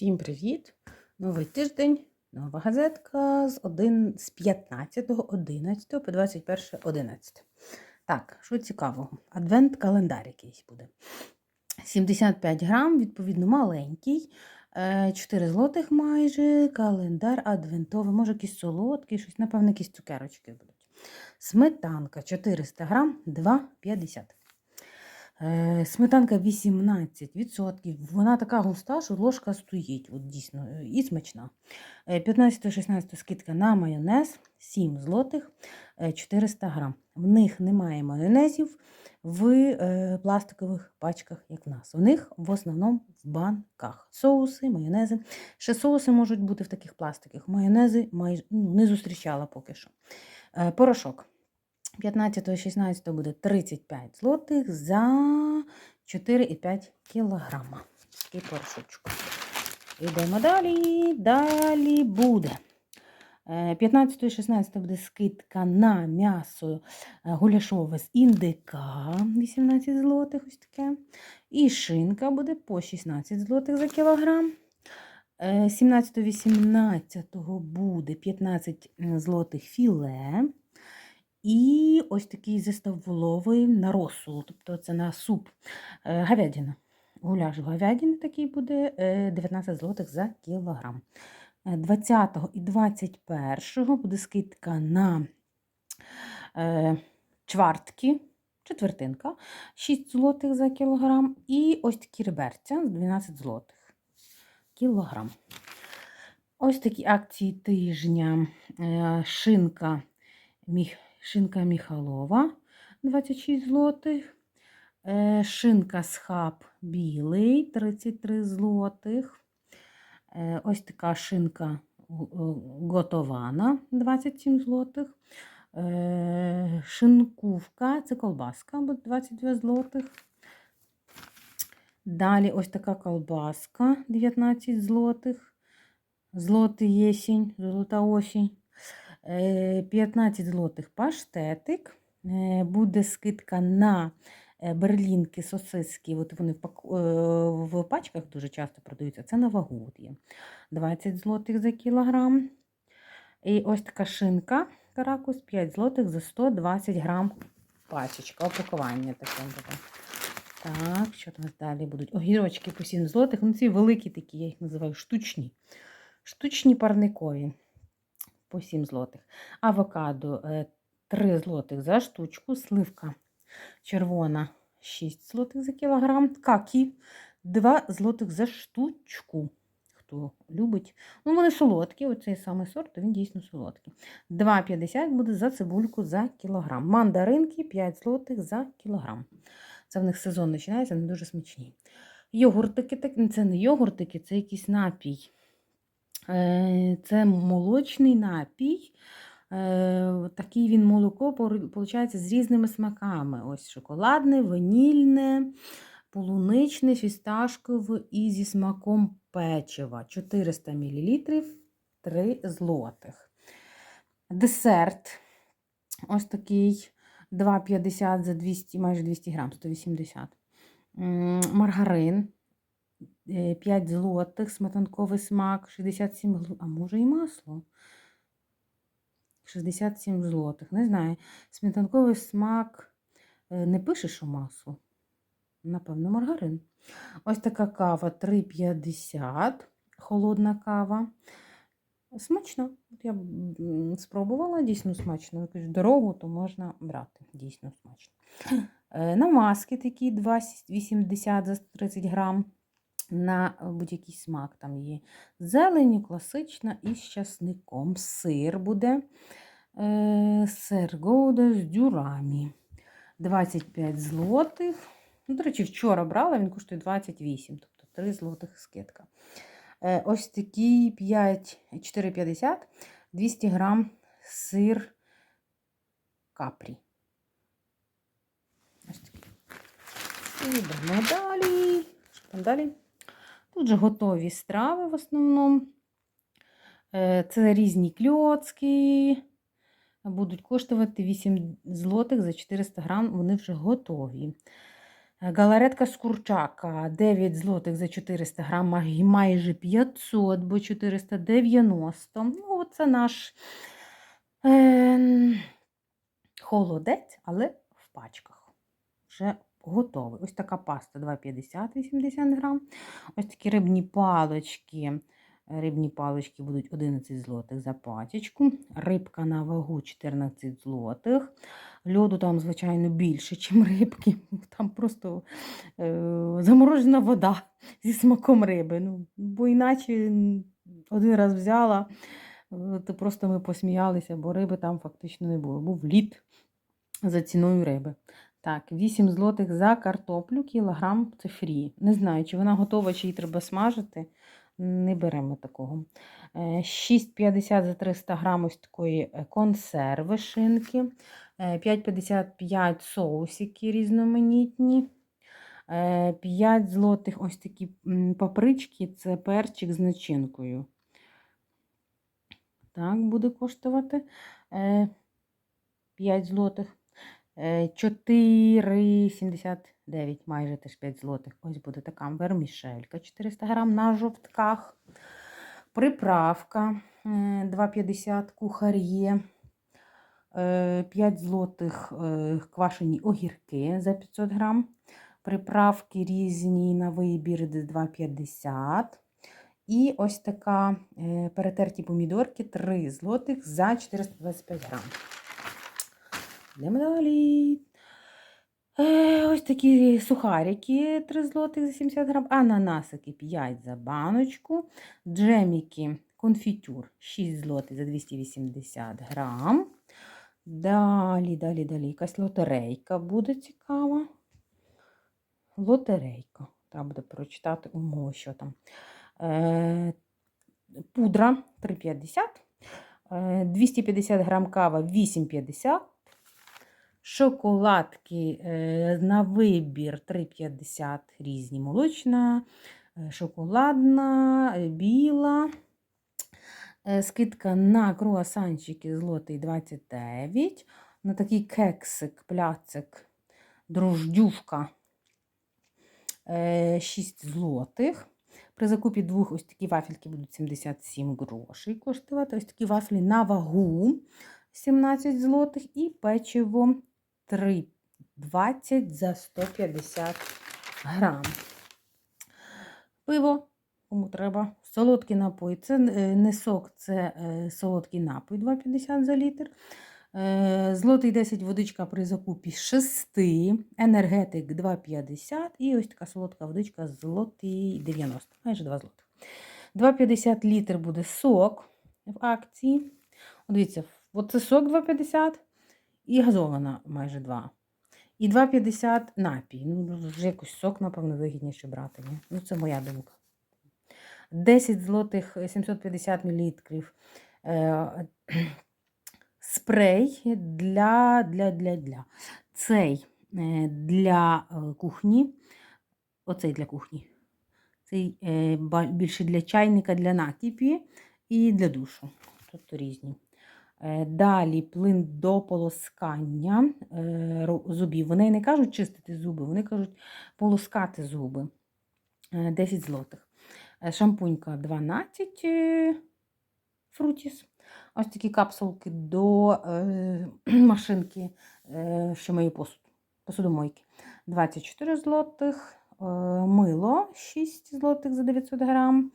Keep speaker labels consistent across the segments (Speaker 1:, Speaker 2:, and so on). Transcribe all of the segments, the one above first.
Speaker 1: Всім привіт! Новий тиждень, нова газетка з, 1, з 15.11 по 21.11. Так, що цікавого? Адвент-календар якийсь буде. 75 грам, відповідно, маленький. е, 4 злотих майже, календар адвентовий, може якийсь солодкий, щось, напевно, якісь цукерочки будуть. Сметанка 400 грам, 2,50. Е, Сметанка 18%. Вона така густа, що ложка стоїть. От дійсно, е, і смачна. 15-16 скидка на майонез 7 злотих е, 400 грам. В них немає майонезів в е, пластикових пачках, як в нас. У них в основному в банках. Соуси, майонези. Ще соуси можуть бути в таких пластиках. Майонези майже ну, не зустрічала поки що. Е, Порошок. 15-16 буде 35 злотих за 4,5 кілограма. Такий порошочок. Йдемо далі. Далі буде. 15-16 буде скидка на м'ясо е, гуляшове з індика 18 злотих, ось таке. І шинка буде по 16 злотих за кілограм. Е, 17-18 буде 15 злотих філе. І ось такий застав воловий на розсол, тобто це на суп Е, говядина. Гуляш говядини такий буде е, 19 злотих за кілограм. Е, 20 і 21 буде скидка на е, чвартки, четвертинка, 6 злотих за кілограм. І ось такі реберця з 12 злотих кілограм. Ось такі акції тижня. Е, Шинка міх. Шинка Міхалова 26 злотих. Е, Шинка схаб білий 33 злотих. Е, Ось така шинка готована 27 злотих. Е, Шинкувка, це колбаска, 22 злотих. Далі ось така колбаска 19 злотих. Злотий єсінь, золота осінь. Е, 15 злотих паштетик. Е, Буде скидка на е, берлінки, сосиски. От вони в, е, пачках дуже часто продаються. Це на вагу є. 20 злотих за кілограм. І ось така шинка каракус 5 злотих за 120 грам пачечка. Опакування таке буде. Так, що там далі будуть? Огірочки по 7 злотих. Ну, ці великі такі, я їх називаю штучні. Штучні парникові по 7 злотих. Авокадо е, 3 злотих за штучку, сливка червона 6 злотих за кілограм, какі 2 злотих за штучку. Хто любить. Ну, вони солодкі, оцей самий сорт, він дійсно солодкий. 2,50 буде за цибульку за кілограм. Мандаринки 5 злотих за кілограм. Це в них сезон починається, вони дуже смачні. Йогуртики, це не йогуртики, це якийсь напій. Е, Це молочний напій. Е, Такий він молоко, виходить, з різними смаками. Ось шоколадне, ванільне, полуничне, фісташкове і зі смаком печива. 400 мл 3 злотих. Десерт. Ось такий 2,50 за 200, майже 200 грам, 180. М, Маргарин. 5 злотих, сметанковий смак, 67 злотих, а може і масло. 67 злотих, не знаю. Сметанковий смак е, не пише, що масло. Напевно, маргарин. Ось така кава 3,50, холодна кава. Смачно. Я спробувала, дійсно смачно. Якусь дорогу, то можна брати. Дійсно смачно. Е, Намазки такі 2,80 за 130 грам на будь-який смак там є. Зелені, класична і з часником. Сир буде. Е, сир Гоуда з дюрамі. 25 злотих. Ну, до речі, вчора брала, він коштує 28, тобто 3 злотих скидка. Е, ось такий 4,50, 200 грам сир капрі. Ось такий. Ідемо далі. Що там далі? Тут же готові страви в основному. Е, Це різні кльоцки. Будуть коштувати 8 злотих за 400 грам, вони вже готові. Галаретка з курчака 9 злотих за 400 грам, май- майже 500, бо 490. Ну, це наш е, холодець, але в пачках. Вже готовий. Ось така паста 2,50 80 грам. Ось такі рибні палички. Рибні палички будуть 11 злотих за пачечку. Рибка на вагу 14 злотих. Льоду там, звичайно, більше, ніж рибки. Там просто е, заморожена вода зі смаком риби. Ну, бо іначе один раз взяла, е, то просто ми посміялися, бо риби там фактично не було. Був лід за ціною риби. Так, 8 злотих за картоплю, кілограм це фрі. Не знаю, чи вона готова, чи її треба смажити. Не беремо такого. Е, 6,50 за 300 грам ось такої е, консерви шинки. Е, 5,55 соусики різноманітні. 5 злотих ось такі папрички, це перчик з начинкою. Так, буде коштувати 5 злотих. Е, 4,79, майже теж 5 злотих. Ось буде така вермішелька 400 грам на жовтках. Приправка е, 2,50 кухар'є. 5 злотих е, квашені огірки за 500 грам. Приправки різні на вибір 2,50. І ось така е, перетерті помідорки 3 злотих за 425 грам. Йдемо далі. Е, Ось такі сухарики 3 злотих за 70 грам, ананасики 5 за баночку, джеміки конфітюр 6 злотих за 280 грам. Далі, далі, далі. Якась лотерейка буде цікава. Лотерейка. Треба буде прочитати умови, що там. Е, пудра 3,50. Е, 250 грам кава 8,50. Шоколадки е, на вибір 3,50 різні молочна, е, шоколадна, е, біла. Скидка на круасанчики злотий 29. На такий кексик, пляцик, дрождюшка 6 злотих. При закупі двох ось такі вафельки будуть 77 грошей коштувати. Ось такі вафлі на вагу 17 злотих і печиво 3,20 за 150 грам. Пиво, кому треба. Солодкий напій. Це е, не сок, це е, солодкий напій 2,50 за літр. Е, Злотий 10 водичка при закупі 6, енергетик 2,50 і ось така солодка водичка злотий 90, майже 2 злотих. 2,50 літр буде сок в акції. Дивіться, оце сок 2,50 і газована майже 2. І 2,50 напій. Ну, вже якось сок, напевно, вигідніше брати. Ні? Ну, це моя думка. 10 злотих 750 мл е, спрей для, для, для, для. Цей е, для е, кухні. Оцей для кухні. Цей е, більше для чайника, для накипі і для душу. Тобто різні. Е, Далі плин до полоскання е, зубів. Вони не кажуть чистити зуби, вони кажуть полоскати зуби. Е, 10 злотих. Е, Шампунька 12 е, фрутіс. Ось такі капсулки до машинки, що миє посуд, посудомойки. 24 злотих. Е, мило 6 злотих за 900 грам.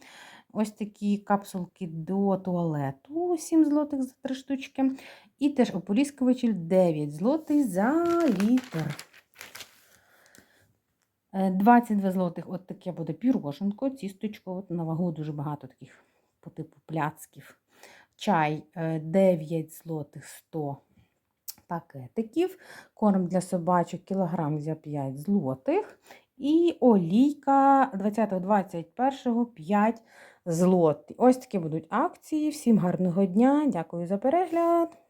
Speaker 1: Ось такі капсулки до туалету 7 злотих за 3 штучки. І теж ополіскувачі 9 злотих за літр. Е, 22 злотих от таке буде піроженко, тісточко. От на вагу дуже багато таких по типу пляцків. Чай е, 9 злотих 100 пакетиків. Корм для собачок кілограм за 5 злотих. І олійка 20-21 5 злот. Ось такі будуть акції. Всім гарного дня. Дякую за перегляд.